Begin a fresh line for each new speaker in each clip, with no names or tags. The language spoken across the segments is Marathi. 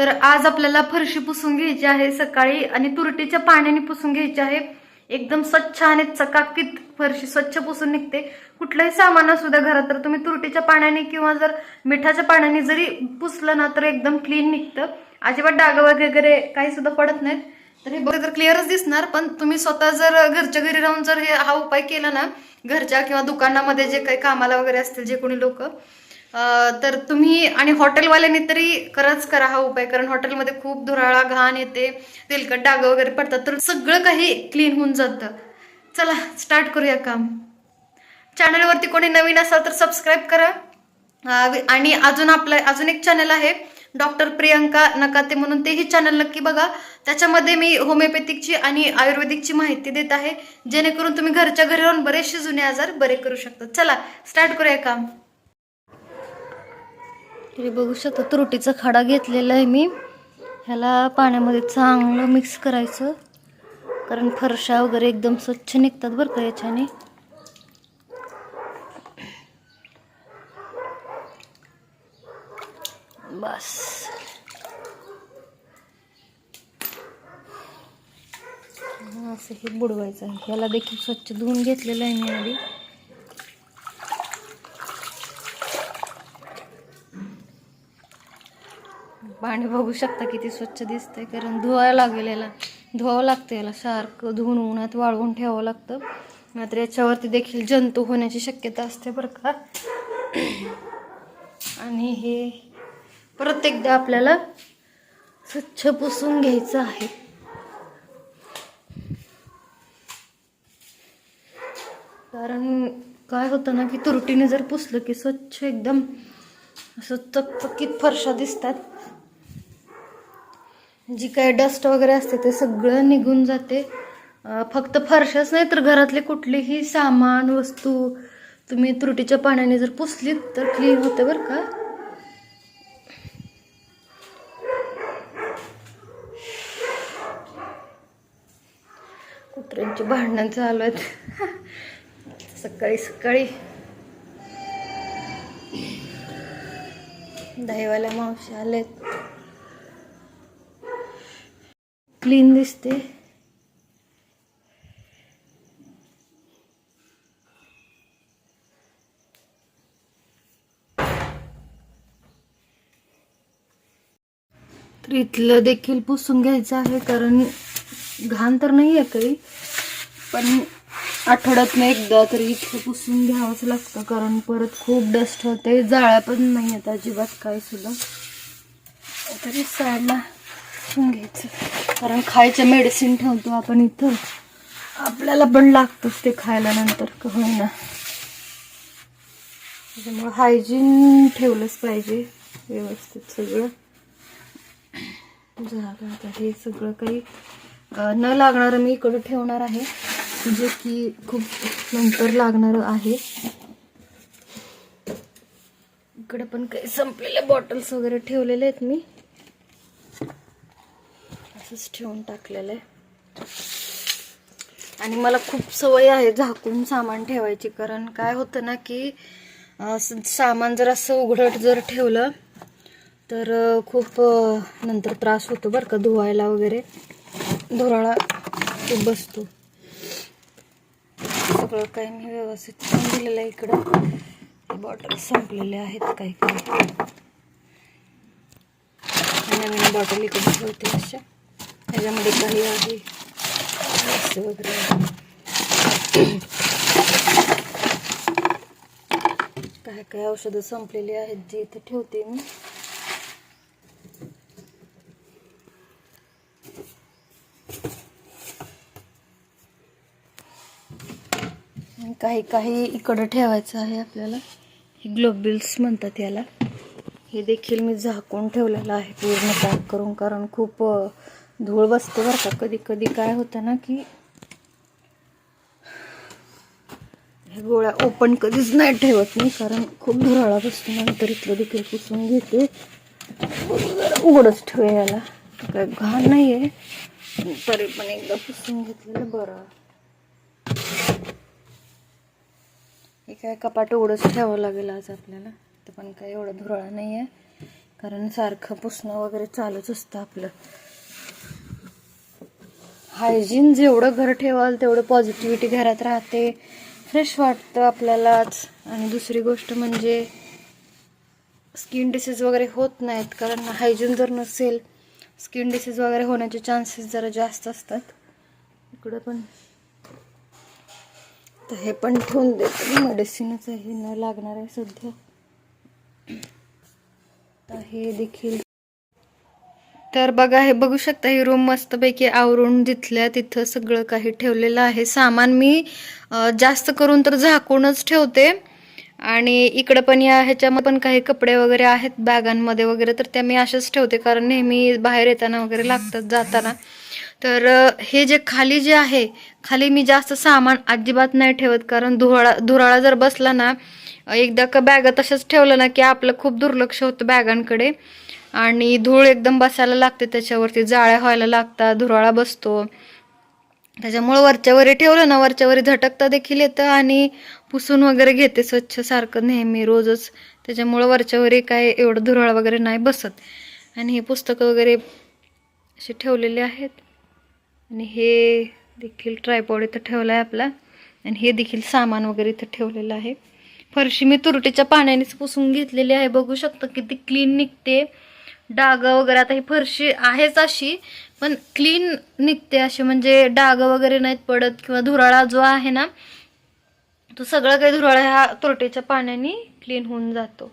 तर आज आपल्याला फरशी पुसून घ्यायची आहे सकाळी आणि तुरटीच्या पाण्याने पुसून घ्यायची आहे. एकदम स्वच्छ आणि चकाकीत फरशी स्वच्छ पुसून निघते. कुठलंही सामान असू द्या घरात तर तुम्ही तुरटीच्या पाण्याने किंवा जर मिठाच्या पाण्याने जरी पुसलं ना तर एकदम क्लीन निघतं. अजिबात डाग वगैरे काही सुद्धा पडत नाहीत. तर हे बघ तर क्लिअरच दिसणार पण तुम्ही स्वतः जर घरच्या घरी राहून जर हे हा उपाय केला ना घरच्या किंवा दुकानामध्ये जे काही कामाला वगैरे असतील जे कोणी लोक तर तुम्ही आणि हॉटेलवाल्यांनी तरी खरंच करा हा उपाय कारण हॉटेलमध्ये खूप धुराळा घाण येते तेलकट डाग वगैरे पडतात तर सगळं काही क्लीन होऊन जातं. चला स्टार्ट करूया काम. चॅनलवरती कोणी नवीन असाल तर सबस्क्राईब करा. आणि अजून आपलं अजून एक चॅनल आहे डॉक्टर प्रियंका नकाते म्हणून तेही चॅनल नक्की बघा. त्याच्यामध्ये मी होमिओपॅथिकची आणि आयुर्वेदिकची माहिती देत आहे जेणेकरून तुम्ही घरच्या घरी राहून बरेचसे जुने आजार बरे करू शकता. चला स्टार्ट करूया काम. तरी बघू शकता तुरटीचा खडा घेतलेला आहे मी. ह्याला पाण्यामध्ये चांगलं मिक्स करायचं. कारण फरशा वगैरे एकदम स्वच्छ निघतात बरं का याच्याने. बस. असं हे बुडवायचं आहे. ह्याला देखील स्वच्छ धुवून घेतलेलं आहे मी आधी. पाणी बघू शकता किती स्वच्छ दिसतंय. कारण धुवायला लागेल याला धुवावं लागतं याला सारखं धुवून उन्हात वाळवून ठेवावं लागतं. मात्र याच्यावरती देखील जंतू होण्याची शक्यता असते बरं का. आणि हे परत एकदा आपल्याला स्वच्छ पुसून घ्यायचं आहे. कारण काय होतं ना की तुरटीने जर पुसलं की स्वच्छ एकदम असं चकचकीत फरशा दिसतात. जी काय डस्ट वगैरे असते ते सगळं निघून जाते. फक्त फरशाच नाही तर घरातले कुठलेही सामान वस्तू तुम्ही त्रुटीच्या पाण्याने जर पुसलीत तर क्लीन होते बरं का? कुत्र्यांची भांडणं चालू आहेत. सकाळी सकाळी. दहीवाल्या मावशी आलेत. क्लीन दिसते. तर इथलं देखील पुसून घ्यायचं आहे कारण घाण तर नाही आहे काही पण आठवड्यातनं एकदा तरी इथलं पुसून घ्यावंच लागतं कारण परत खूप डस्ट होते जाळ्या पण नाही आहेत अजिबात काही सुद्धा. तरी साईडला पुसून घ्यायचं. कारण खायचं मेडिसिन ठेवतो आपण इथं. आपल्याला पण लागतंच ते खायला नंतर का होईना. त्याच्यामुळं हायजीन ठेवलंच पाहिजे व्यवस्थित सगळं. झालं आता हे सगळं काही. न लागणारं मी इकडं ठेवणार आहे. जे की खूप नंतर लागणारं आहे. इकडे पण काही संपलेले बॉटल्स वगैरे ठेवलेले आहेत मी. असंच ठेवून टाकलेलं. आहे आणि मला खूप सवय आहे झाकून सामान ठेवायची. कारण काय होतं ना की सामान जर असं उघडट जर ठेवलं तर खूप नंतर त्रास होतो बरं का धुवायला वगैरे. धुराळा खूप बसतो. सगळं काही मी व्यवस्थित ठेवून दिलेलं आहे इकडं. बॉटल संपलेले आहेत काही काही नवीन बॉटल इकडे ठेवते अशा. त्याच्यामध्ये काही आहे. वगैरे. काय काय औषधं संपलेली आहेत जी इथे ठेवते मी. काही काही इकडं ठेवायचं आहे आपल्याला. हे ग्लोबिल्स म्हणतात याला. हे देखील मी झाकून ठेवलेलं आहे पूर्ण पॅक करून कारण खूप धूळ बसते बरं का. कधी कधी काय होतं ना की हे गोळ्या ओपन कधीच नाही ठेवत मी कारण खूप धुराळा बसतो. नंतर इथलं देखील पुसून घेते. उघडच ठेवे याला. काय घाण नाही आहे तरी पण एकदा पुसून घेतलेलं बरं. हे काय कपाट उघडच ठेवावं लागेल आज आपल्याला. तर पण काय एवढं धुराळा नाही आहे कारण सारखं पुसणं वगैरे चालूच असतं आपलं. हायजीन जेवढं घर ठेवाल तेवढं पॉझिटिव्हिटी घरात राहते. फ्रेश वाटतं आपल्यालाच. आणि दुसरी गोष्ट म्हणजे स्किन डिसीज वगैरे होत नाहीत कारण हायजीन जर नसेल स्किन डिसीज वगैरे होण्याचे चान्सेस जरा जास्त असतात. इकडं पण. तर हे पण ठेवून देते मेडिसिनच आहे न लागणार आहे सध्या. तर हे देखील तर बघा हे बघू शकता ही रूम मस्तपैकी आवरून जिथल्या तिथं सगळं काही ठेवलेलं आहे. सामान मी जास्त करून तर झाकूनच ठेवते. आणि इकडं पण या ह्याच्यामध्ये पण काही कपडे वगैरे आहेत बॅगांमध्ये वगैरे तर त्या मी अशाच ठेवते कारण नेहमी बाहेर येताना वगैरे लागतात जाताना. तर हे जे खाली जे आहे खाली मी जास्त सामान अजिबात नाही ठेवत कारण धुराळा धुराळा जर बसला ना एकदा का बॅग तशाच ठेवलं ना की आपलं खूप दुर्लक्ष होतं बॅगांकडे. आणि धूळ एकदम बसायला लागते त्याच्यावरती जाळ्या व्हायला लागतात धुराळा बसतो. त्याच्यामुळं वरच्यावरी ठेवलं ना वरच्यावरी झटकता देखील येतं आणि पुसून वगैरे घेते स्वच्छ सारखं नेहमी रोजच. त्याच्यामुळं वरच्यावरी काय एवढं धुराळ वगैरे नाही बसत. आणि हे पुस्तकं वगैरे असे ठेवलेले आहेत. आणि हे देखील ट्रायपॉड इथं ठेवला आहे आपला. आणि हे देखील सामान वगैरे इथं ठेवलेलं आहे. फरशी मी तुरटीच्या पाण्यानेच पुसून घेतलेली आहे. बघू शकता किती क्लीन निघते. डाग वगैरे आता ही फरशी आहेच अशी पण क्लीन निघते अशी. म्हणजे डाग वगैरे नाहीत पडत किंवा धुराळा जो आहे ना तो सगळं काही धुराळा ह्या तुरटीच्या पाण्याने क्लीन होऊन जातो.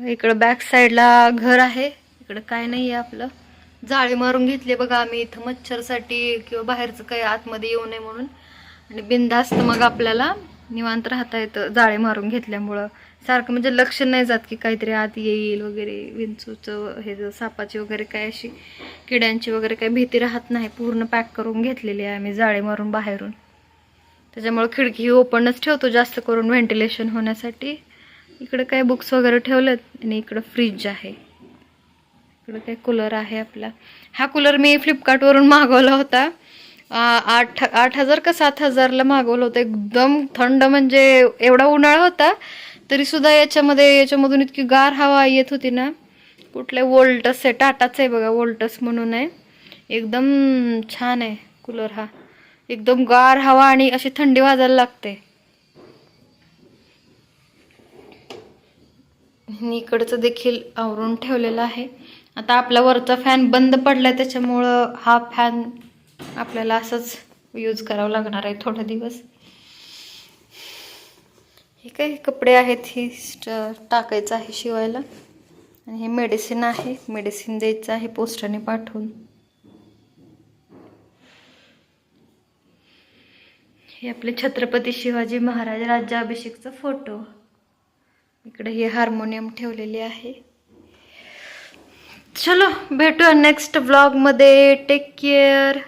इकडं बॅक साईडला घर आहे. इकडं काय नाही आहे आपलं. जाळी मारून घेतली बघा आम्ही इथं मच्छरसाठी किंवा बाहेरचं काही आतमध्ये येऊ नये म्हणून. आणि बिनधास्त मग आपल्याला निवांत राहता येतं जाळी मारून घेतल्यामुळं. सारखं म्हणजे लक्ष नाही जात की काहीतरी आत येईल वगैरे विंचूचं हे सापाची वगैरे काय अशी किड्यांची वगैरे काही भीती राहत नाही. पूर्ण पॅक करून घेतलेली आहे आम्ही जाळे मारून बाहेरून. त्याच्यामुळं खिडकी ओपनच ठेवतो जास्त करून व्हेंटिलेशन होण्यासाठी. इकडं काय बुक्स वगैरे ठेवलेत आणि इकडं फ्रीज आहे. इकडं काय कूलर आहे आपला. हा कूलर मी फ्लिपकार्टवरून मागवला होता. आठ आठ हजार का सात हजारला मागवलं होतं. एकदम थंड म्हणजे एवढा उन्हाळा होता. तरी सुद्धा याच्यामध्ये याच्यामधून इतकी गार हवा येत होती ना कुठले वोल्टस आहे टाटाच आहे बघा वोल्टस म्हणून आहे. एकदम छान आहे कूलर हा. एकदम गार हवा आणि अशी थंडी वाजायला लागते. इकडचं देखील आवरून ठेवलेलं आहे. आता आपला वरचा फॅन बंद पडलाय त्याच्यामुळं हा फॅन आपल्याला असंच यूज करावं लागणार आहे थोडा दिवस. हे काही कपडे आहेत हे टाकायचं आहे शिवायला. आणि हे मेडिसिन आहे. मेडिसिन द्यायचं आहे पोस्टाने पाठवून. हे आपले छत्रपती शिवाजी महाराज राज्याभिषेकचा फोटो. इकडे हे हार्मोनियम ठेवलेले आहे. चलो भेटूया नेक्स्ट ब्लॉगमध्ये टेक केअर